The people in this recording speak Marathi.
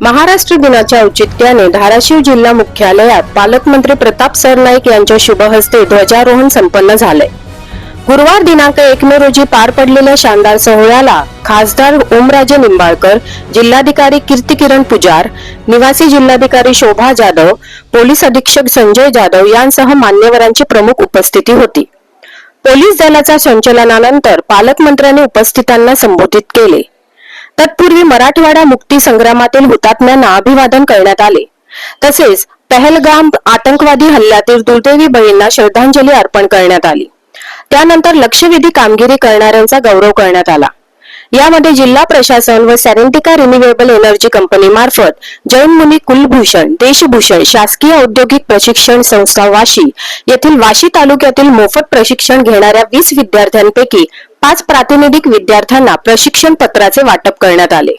महाराष्ट्र दिनाच्या औचित्याने धाराशिव जिल्हा मुख्यालयात पालकमंत्री प्रताप सरनाईक यांच्या शुभहस्ते ध्वजारोहण संपन्न झालंय गुरुवार दिनांक एक मे रोजी पार पडलेल्या शानदार सोहळ्याला खासदार ओमराजे निंबाळकर जिल्हाधिकारी कीर्तिकिरण पुजार निवासी जिल्हाधिकारी शोभा जाधव पोलीस अधीक्षक संजय जाधव यांसह मान्यवरांची प्रमुख उपस्थिती होती. पोलीस दलाच्या संचलनानंतर पालकमंत्र्यांनी उपस्थितांना संबोधित केले. तत्पूर्वी मराठवाडा मुक्ती संग्रामातील हुतात्म्यांना अभिवादन करण्यात आले. तसेच पहलगाम आतंकवादी हल्ल्यातील दुर्दैवी बळींना श्रद्धांजली अर्पण करण्यात आली. त्यानंतर लक्षवेधी कामगिरी करणाऱ्यांचा गौरव करण्यात आला. यामध्ये जिल्हा प्रशासन व सॅरेंटिका रिन्युएबल एनर्जी कंपनी मार्फत जैनमुनी कुलभूषण देशभूषण शासकीय औद्योगिक प्रशिक्षण संस्था वाशी येथील वाशी तालुक्यातील मोफत प्रशिक्षण घेणाऱ्या वीस विद्यार्थ्यांपैकी पाच प्रातिनिधिक विद्यार्थ्यांना प्रशिक्षण पत्राचे वाटप करण्यात आले.